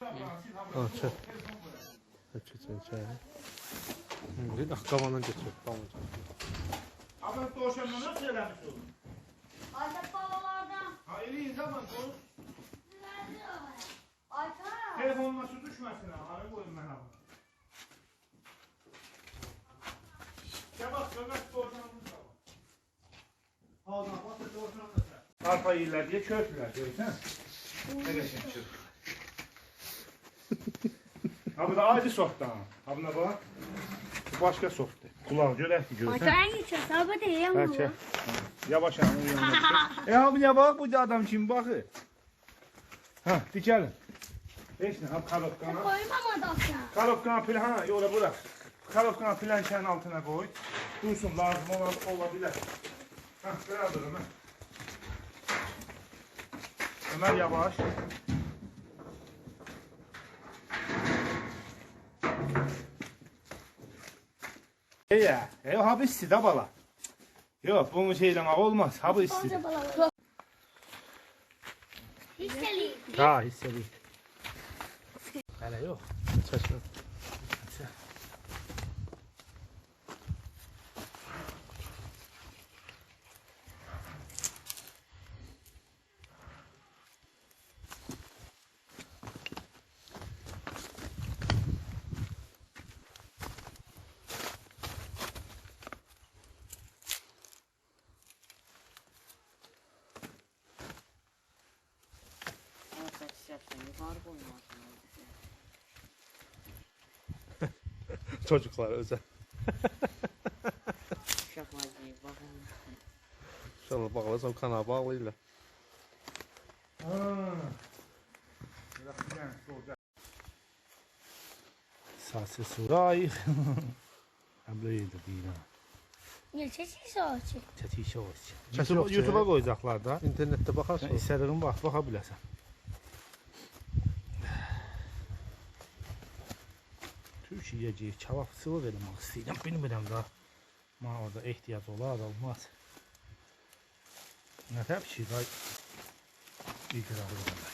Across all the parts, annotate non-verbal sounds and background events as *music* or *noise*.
Ha, çek, çek. Bir akkavandan geçiyor. Tamam. Ama doğuşanma nasıl söylemiş olur? Ayta babalardan Ha iyi zaman verdi Ayta. Telefonla su düşmesin ha. Arı koyun ben abi. Ya bak Ömer doğuşanımız da var. Ağzına bak da doğuşanımız da. Arpa yiyirler diye çöktüler görsen. Nereye şimdi çöktüler? Ha bu da acı soktu ha. Ha buna bak. Bu başka soktu. Kulağı görek görsen. Ayta geçiyor. Sabah da yiyemem. Gerçi. Yavaş hanım yanına. *laughs* e abi ne bak bu da adam şimdi bakı. Ha dikelim. Hiç ne abi kalofkana. Koymam adamsa. Kalofkana plan ha yola bırak. Kalofkana plançanın altına koy. Dursun lazım olan olabilir. Ha beraber Ömer. Ömer yavaş. E ya, e o habisti da bala. Yok bunu şeyle olmaz. Habisti. Koca balık. Hisseli. Ha hisseli. Hele yok. Çeşme. Ama Çocuklar özel. Şapmacı bakalım. İnşallah. Ha. Bırak yani, solda. Sası suray. *laughs* Hem de değil ha. Ne çeşit soğucu. Olsun. YouTube'a koyacaklar da. İnternette bakarsın. İstediğin bak bakabilirsin. Türk yiyeceği çavak sıvı verim istedim. Bilmiyorum da. Ma orada ihtiyaç olar da olmaz. Ne hep şey var. İtirafı var.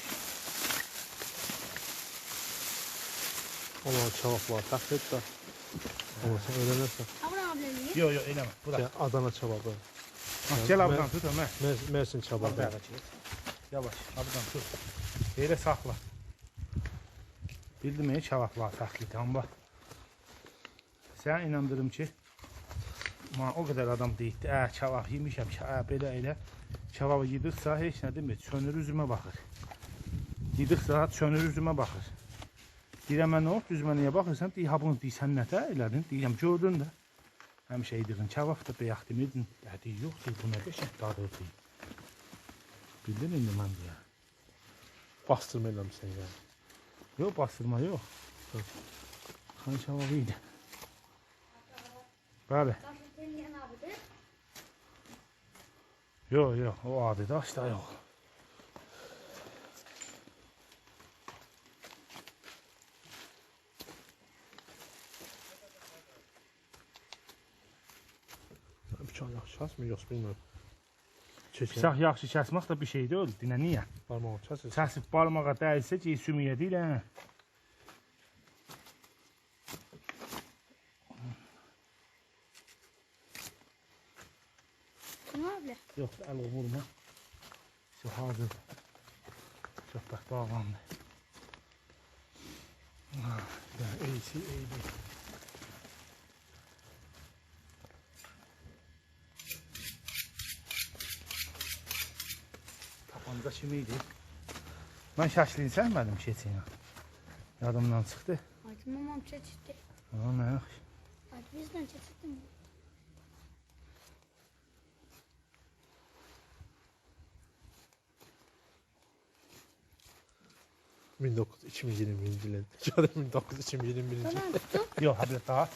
Ona çavaklar taklit de. Ama sen öğrenirsen. Abra ablayı. Yok yok eleme. Bırak. Ya Adana çavakı. Ha, Gel abdan tut. Mer Mersin beraber Yavaş abdan tut. Böyle sakla. Bildim ya çavaklar taklit ama. Sen inandırım ki Ma o kadar adam deyildi. Ə, çavaq yemişəm, ə, belə elə. Çavaq yedirsə heç nə demir. Çönür üzümə baxır. Yedirsə çönür üzümə baxır. Deyirəm mən nə oldu? Üzümə niyə baxırsan? Deyir, ha bunu deyirsən nətə elədin? Deyirəm, gördün də. Həmişə yedirin çavaq da bəyək demirdin. Ya deyir, yox, deyir, bu nə qəşəng dadır deyir. Bildin indi mən deyə. Bastırma eləmişsən yani. Yox, bastırma yox. Xan çavağı idi. Abidir. Yox, yox, o abidə asla yox. Bıçaq yaxşı kəsmir, yox bilmirəm. Bıçaq yaxşı kəsmək də bir şey deyil. Dinə niyə? Parmağı kəsir. Kəsib barmağa dəyilsə sümüyə deyil, hə? له امورنا شهادة شفتك طاغم ده اي سي اي دي Tapanca kimi idi. Mən şaşlıyın sənmədim keçi ilə. Yadımdan çıxdı. Aydın mamam keçirdi. Ha, nə yaxşı. Aydın bizdən keçirdi mi? 19 2021 ilin. Ya da 19 2021 ilin. Tamam tuttum. *laughs* Yox, ha *laughs* bir daha.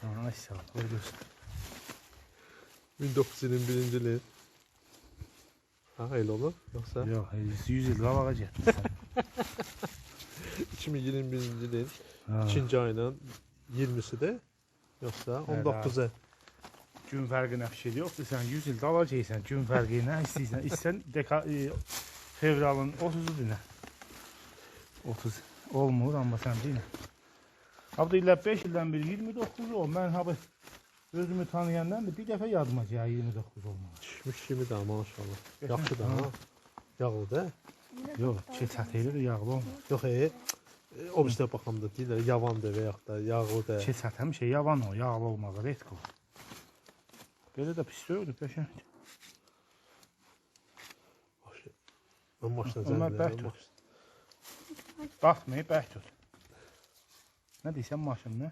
Ha, sağ ol. Buyursun. 1921 ilin. Ha öyle olur. Yoksa Yox, 100 il qabağa getdi. 2021 ilin Ha. 2. ayının 20'si de yoksa 19'a. Gün fərqinə bir şey yoxdur. Sən 100 il dalacaqsan, gün fərqi nə istəyirsən. İstsən deka e, fevralın 30-u dinə. 30 olmur amma sən deyil. Abi deyirlər 5 ildən bir 29 ol. Mən abi özümü tanıyandan da bir dəfə yadıma gəlir 29 olmaq. Düşmüş kimi də maşallah. Yaxşı da Ha. ha. Yağlı da. Yox, elə də yağlı olmur. Yox e. O bizdə baxanda deyirlər yavandır və yaxud da yağlı da. Keçət həmişə yavan o, yağlı olmağı retko. Belə də pis deyil, qəşəng. Mən maşına Onlar bərk Baxmayıb bərk tut. Nə deyirsən maşın nə?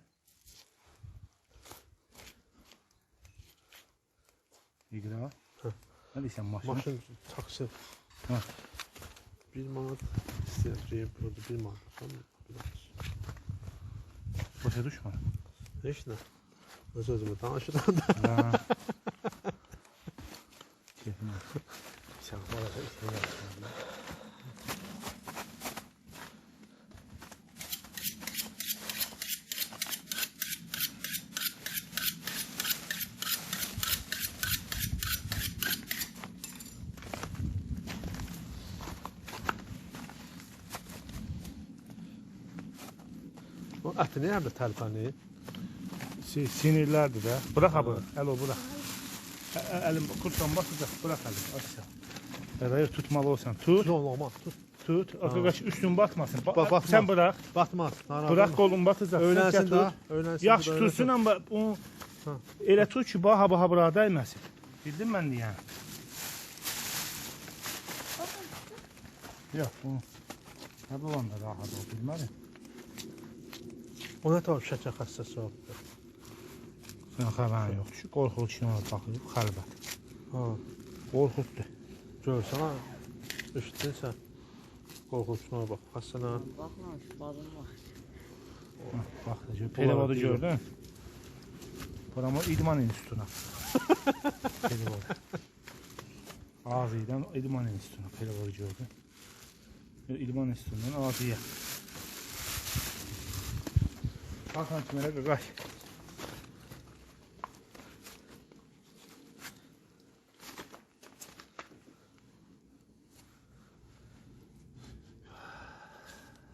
İqra. Hə. Nə deyirsən maşın? Maşın taksi. Ha. Bir manat istəyəcəyim burada bir manat. Tamam. Biraz. Başa düşmə. Heç nə. Öz özümə danışıram da. *laughs* Ha. Keyfim yox. Sən bana da işini yapsın. O əti nə yerdə tərpənir? Si- Sinirlərdir də. Bırax abi, əl o bırax. Ə- ə- Əlim kurtdan basacaq, bırax əlim. Aşağı. Əvvəl tutmalı olsan. Tut, Yox, olmaz. Tut. tut. Arkadaş üstün batmasın. Ba Ba- batmaz. Sen bırak. Batmaz. narahat Bırak olma. kolun Öyrənsin tut. də. Öyrənsin. Yaxşı tutsun öyrənsin. amma o Ha. elə tut ki, bax ha baha bura dəyməsin. Bildin mən deyən? Yox, bu nə bulanda rahat ol, bilmədim. O nə tər şəkər xəstəsi oldu? Sən xəbərin yox. Şu qorxulu ki, ona baxıb xəlbət. Ha. Qorxutdur. Görsən ha. Eşitdinsən. Qorxusun'a bax. Xəstənə. Baxma, şu balım var. Bax, Pelevodu diyor. gördün? Buramı idman institutuna. *laughs* Pelevod. Ağzıdan idman institutuna Pelevodu gördün. İdman institutundan ağzıya. Hakan kimere qaqaş.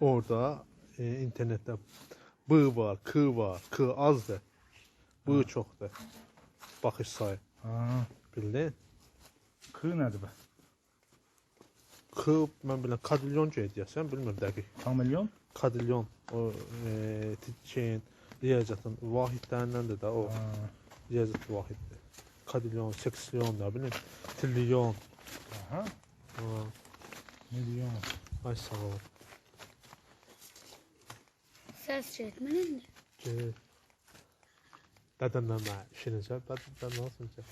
Orada e, internetdə B var, K var, K azdır. B çoxdur. Baxış sayı. Ha, Bildin? Kı nədir bə? K mən bilən kadilyon deyəsən, bilmirəm dəqiq. Kamilyon? Kadilyon o e, şeyin riyaziyyatın vahidlərindəndir də o Ha, riyaziyyat vahiddir. Kadilyon, seksilyon da bilin. Trilyon. Aha, Ha, milyon. ay sağ ol. Ses çekmenin de. Gel. Dədəndən mən işinəcə, dədən olsun ki.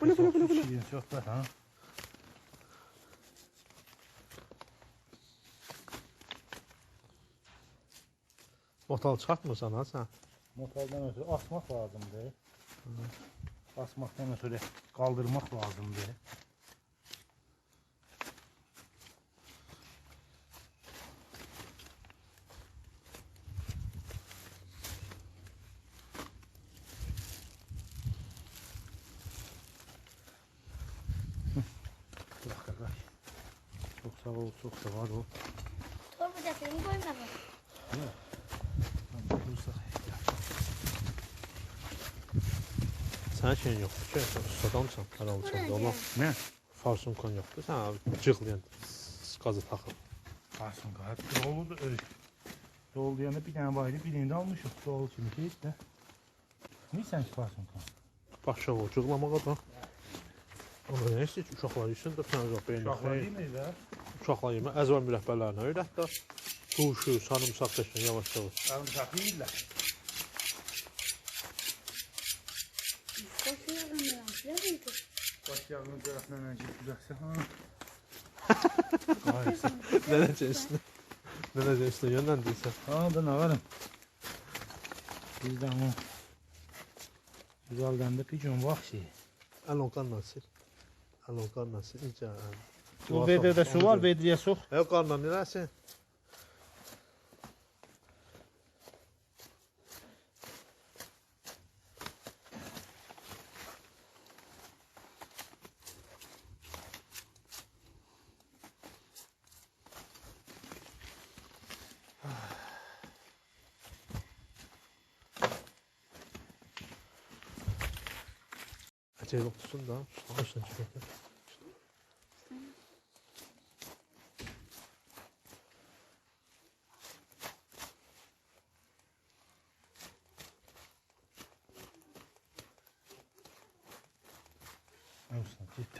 Bılı bılı bılı bılı. Şirin söhbət ha. Motal çıxartmırsan ha sən? Motordan ötürü asmaq lazımdır. Asmaqdan ötürü qaldırmaq lazımdır. Bırak qardaş. Çox sağ ol, çox sağ ol. Torba defterimi koyma bak. Dursaq Sənin şeyin yoxdur ki, sən ustadamsan, hər alacaqda olan. Nə? Farsunkan yoxdur, sən cıqlayan qazı taxıl. Qayıt. Dolu da ölür. Dolu deyəndə bir dənə var idi, birini də almışıq. Dolu kimi deyil də. Neysən ki, qalsın qayıt? Başa o cıqlamağa da. Amma nə istəyir ki, uşaqlar üçün də sən yox beyin. Uşaqlar deyil də. Uşaqlar yemə əzvər mürəbbələrini öyrət də. Quşu, sarımsaq qəşən yavaş yavaş. Sarımsaq yeyirlər. Yağını tərəflə öncə güləsə. Ha. Nə necəsin? Nə necəsin? Yönləndirsən. Ha da nə varım? Bizdən o. Güzeldən də bir gün vaxt şey. Əlonqanla sil. Əlonqanla sil. İncə. Bu vedrədə su var, vedriyə sox. Yox, qarla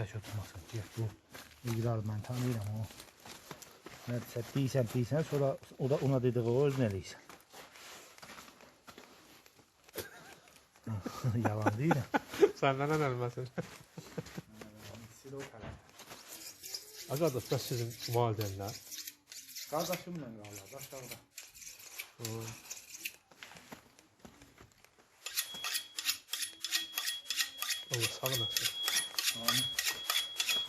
taş oturmasın. Git bu. İlgiler ben tanıyorum o. Neyse değilsen değilsen sonra o da ona dediği o özmeliysen. Yalan değil mi? Senden en elmesin. Aga da sizin valideynler. Kardeşimle valla aşağıda. Hı. Allah sağ olasın. Amin.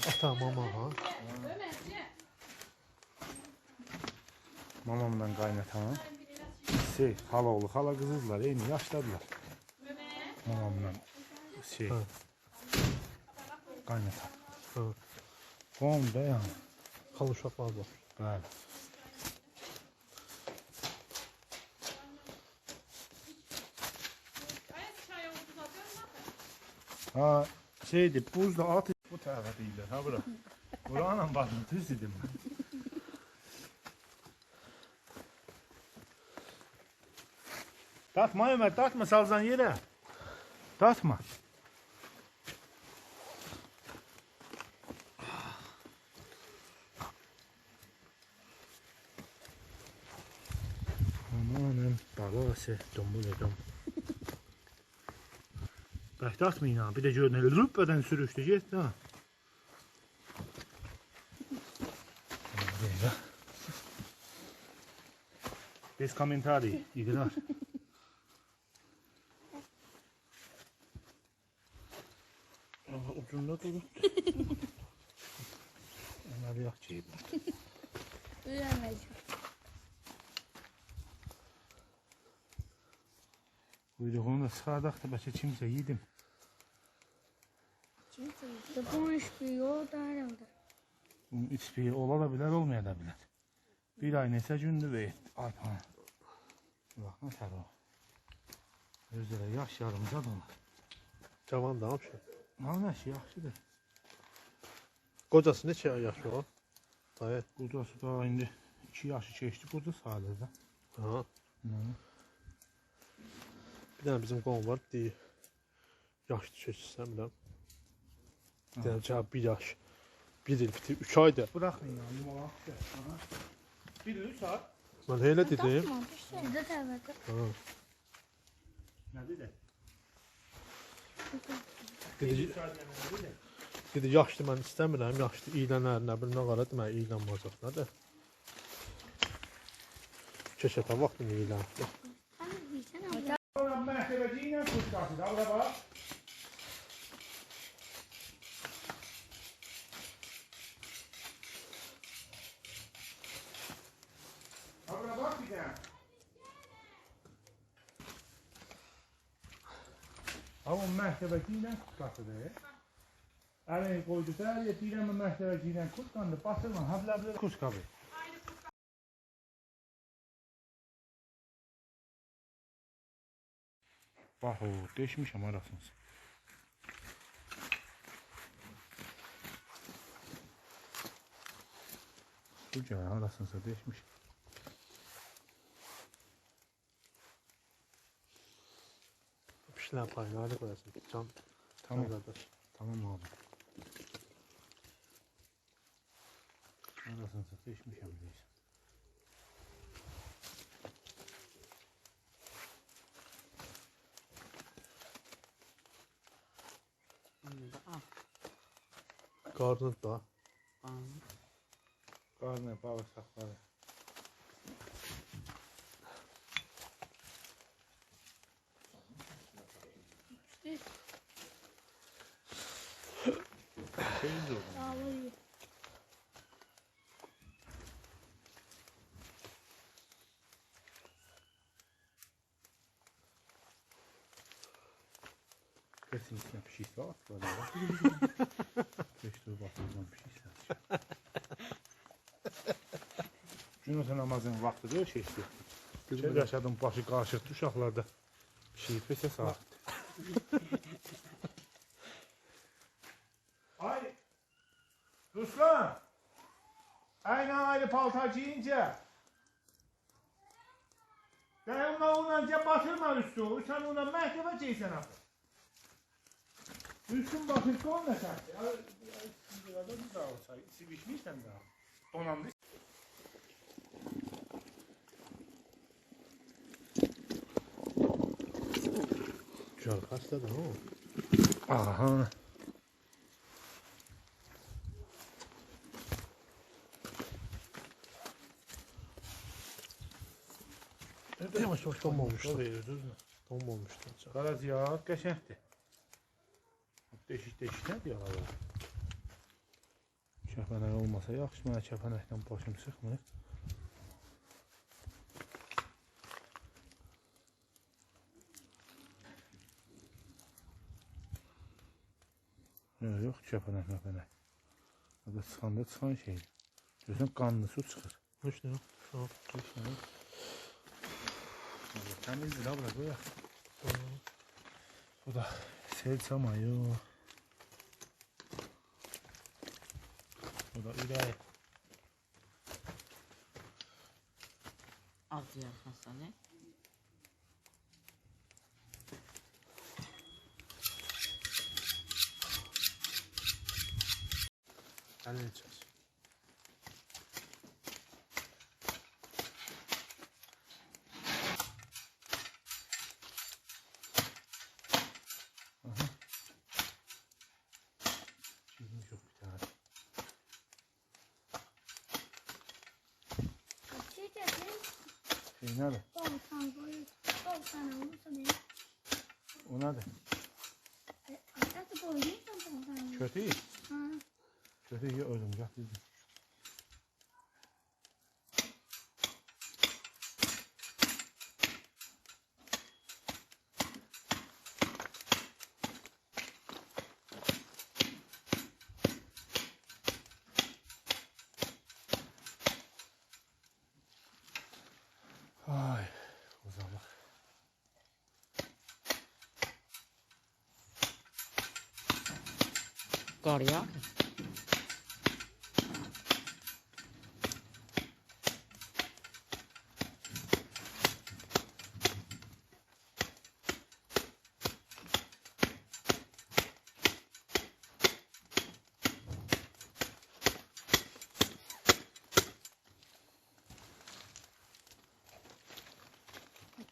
Ata mama ha. Mamamdan kaynatamam. Şey, hala oğlu, hala kızızlar, aynı yaşladılar. Mamamdan şey, Ha. kaynatam. Ha. Komda yani. Kan uşaklar var. Bəli. Ha, şeydi, buzda at bura. Buranın bakın, düz dedim ben. Tatma Ömer, tatma salzan yere. Tatma. Amanım, babası, dombul edom. Bək atmayın ha, bir də gör nə rübbədən sürüşdü, get ha. Bez komentari, İdrar. Aa, ucunda durur. Ömer yok çeyip. Bilemeyeceğim. Kuyruğunu da sağdakta başa çimse yedim. Kimse işte bu iş biliyor da herhalde. Bunun ispiyi ola da bilir, olmaya da bilir. Bir ay nesə gündür ve ay Bax, nə tər o. Özü də yaş yarımca donar. Cavan da almışam. Almış, yaxşıdır. Qocası neçə yaşı o? Dayı. Qocası da indi 2 yaşı keçdi qoca sadəcə. Ha. Hı. Bir dənə bizim qon var, deyir. Yaş keçsən biləm. Bir dənə cavab 1 yaş. 1 il bitir, 3 aydır. Buraxmayın, yəni, olaraq. 1 il 3 ay. Ben hele dedim. Bizde tevbede. Ha. Nədir də? Də? dedi yaşlı mən istəmirəm. Yaşlı iylənər, nə bilim nə qara demək iylənməyəcək. Nədir? Keşətə vaxtını iylən. Sen diyeceksin ama. Sonra məhkəbəci ilə bax. Ha, Bura bax bir dənə. Ha, o məhkəbəci ilə kuşqasıdır. Əlini qoydu dəriyə, deyirəm məhkəbəci ilə kuşqandı, basırma, həbləblə kuşqabı. Bax o, deşmişəm arasınız. Bu gəl arasınızda deşmiş. Pişlər payını hadi qoyasın. Can. Tamam, Can qardaş. tamam abi. Arasınızda deşmişəm deyirsən. Onu da al. Qarnı da. Bağırsaqları. Temiz oldu. Ağlıyor. Kesinlikle bir şey at böyle. *laughs* Keşke bakımdan bir şey sat. Cüneyt namazın vaxtıdır şeysi. Şey yaşadım başı qarışıqdı uşaqlarda. Bir şey pesə saat. *laughs* Ben onunla onunla batırma üstü. Sen ona mertebe giysen abi. Üstün batırsa onunla şimdi adam bir daha olsa. Sivişmişsen daha. Donandı. Güzel kaçta da o. Aha. Demək o tom olmuşdu. Verirdiniz mi? Tom olmuşdu. Qaraz yağ qəşəngdir. Deşik-deşik nədir yağlar? Kəpənək olmasa yaxşı, mənə kəpənəkdən başım sıxmır. Yox, yox, kəpənək, məpənək. Çıxanda çıxan şeydir. Görsən qanlı su çıxır. Heç nə yox, sağ ol. Heç nə yox. Təmizdir la bura, qoyaq. Bu da sel çamayı. Bu da ürək. Az yarpasa ne? Şey nerede? 90 boyu. 90 olursa benim. O nerede? Hatta boyuyorsan 90 olur. Kötü. Ha. Kötü iyi öldüm. Gel dedim. Ay, uzanmak. Kar ya.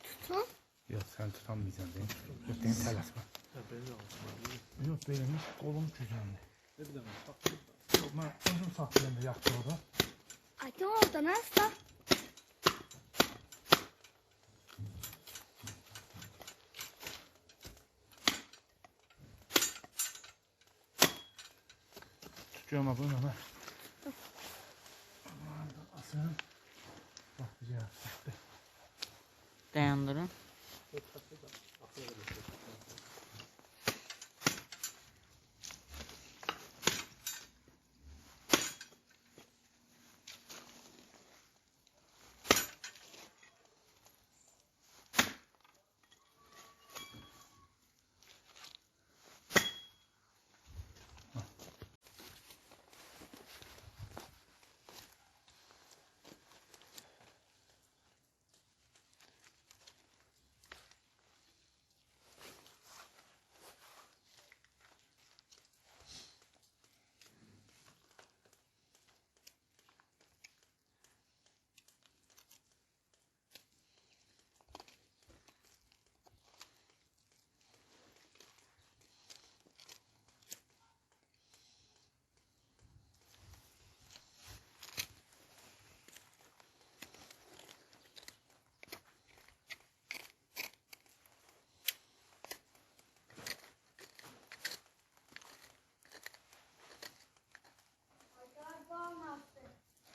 Tutun. Yok sen tutamayacaksın beni. Yok beni telaşma. Ha belli olsun. Yok benim hiç kolum güzeldi. Ne bileyim bak. Yok ben uzun saklayayım da yaktı orada. Ay tamam orada nasıl? Tutuyorum. Aman da asın. Bak güzel. Dayandırın.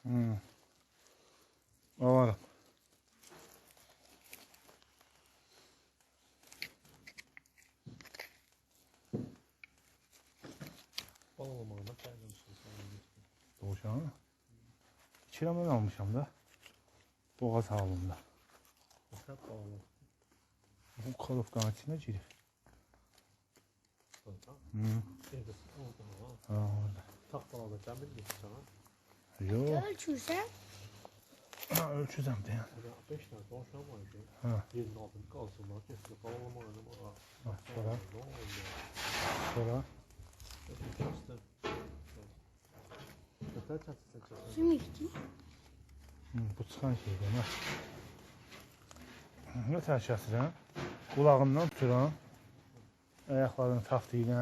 Hmm. Alalım. Bağlamağına kaynamışsın. Doğuşan mı? İçine ben almışım da. Boğaz havlumda. Hep bağlı. Bu kalıfkanın içine. Tamam. Hı. Evde orada. Ha orada. Tak bağlı. Cemil mi sana? Yox. Nə ölçürsən? Ha, ölçürəm də. 5 dənə danışam var ki. Hə. Yerin altını qalsınlar, keçsin, qalalama oynama. Bax, sonra. Sonra. Nətər çatırsa çatır. Kim içdi? Bu çıxan şeydir, mə. Nətər kəsirəm? Qulağından tuturam. Ayaqlarını taftı ilə,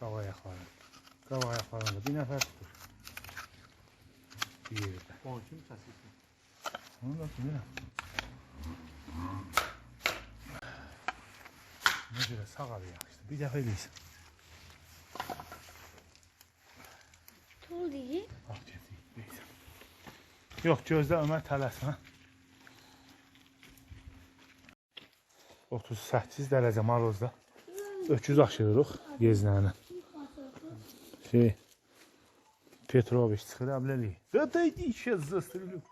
qava ayaqlarını. Qava ayaqlarını da bir nəfər tutur. Yerdə. Puan kim kesilsin? Onu da. Nə görə sağ arayaq işte. Bir dəfə eləyirsən. Tuğ değil. Gətir. eləyirsən. Yox, gözlə Ömər tələsmə. 38 dərəcə marozda. Öküz aşırırıq gezləni. Şey, Petroviç çıxır əbləli. Zaten işe zastırılıb.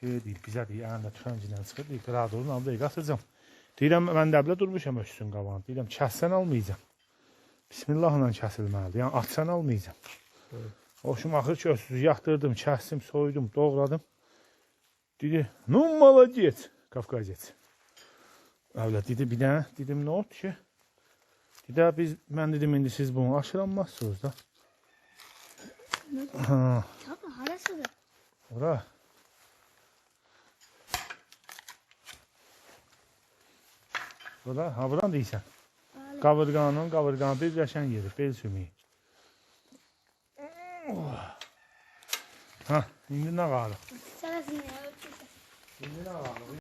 Şey deyir, bizə deyir, əlində tüfəncilə çıxır, deyir, qradorun aldı, qaçacam. Deyirəm, mən dəblə durmuşam öküzün qabağında. Deyirəm, kəssən almayacam. Bismillahla kəsilməlidir. Yəni, atsan almayacam. Hoşum axır ki, öküzü yaxdırdım, kəsdim, soydum, doğradım. Dedi, ну, молодец, Qafqazец. Əvlə dedi, bir dənə, dedim, nə oldu ki? Dedi, biz, mən dedim, indi siz bunu aşıranmazsınız da. Ha, Tabii harasıdır. ora. Ora, ha, buran deyirsən. Öyle. Qavırğanın, qavırğanın bir qəşəng yeri, bel sümüyü. Ha, indi ya ölçürsen. İndi nə qalır?